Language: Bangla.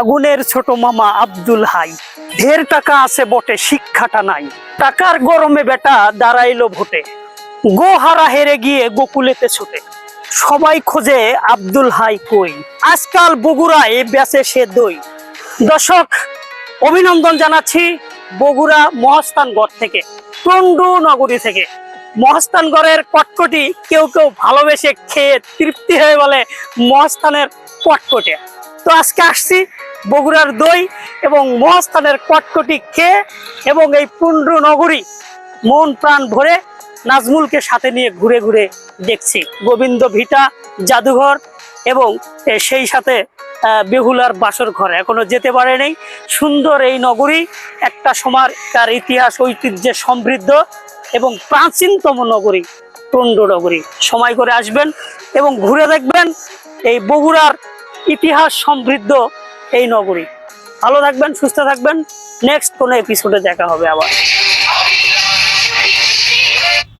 আগুনের ছোট মামা আব্দুল হাই। ঢের টাকা আছে বটে, শিক্ষাটা নাই। টাকার গরমে বেটা দাঁড়াইলো ভোটে। গো হারা হেরে গিয়ে গোকুলেতে ছুটে। সবাই খোঁজে আব্দুল হাই কই। আজকাল বগুড়ায় বেচে সে দই। দর্শক, অভিনন্দন জানাচ্ছি বগুড়া মহাস্থানগড় থেকে টন্ডু নগরী থেকে। মহাস্থানগড়ের কটকটি কেউ কেউ ভালোবেসে খেয়ে তৃপ্তি হয়ে বলে মহাস্থানের কটকটে। তো আজকে আসছি বগুড়ার দই এবং মহাস্থানের কটকটি খেয়ে এবং এই পুন্ড্র নগরী মন প্রাণ ভরে নাজমুলকে সাথে নিয়ে ঘুরে ঘুরে দেখছি। গোবিন্দ ভিটা জাদুঘর এবং সেই সাথে বেহুলার বাসর ঘর। এখনও যেতে পারে নেই। সুন্দর এই নগরী একটা সময় তার ইতিহাস, ঐতিহ্যে সমৃদ্ধ এবং প্রাচীনতম নগরী টন্ড নগরী। সময় করে আসবেন এবং ঘুরে দেখবেন এই বগুড়ার ইতিহাস সমৃদ্ধ এই নগরী। ভালো থাকবেন সুস্থ থাকবেন। নেক্সট কোনো এপিসোডে দেখা হবে আবার।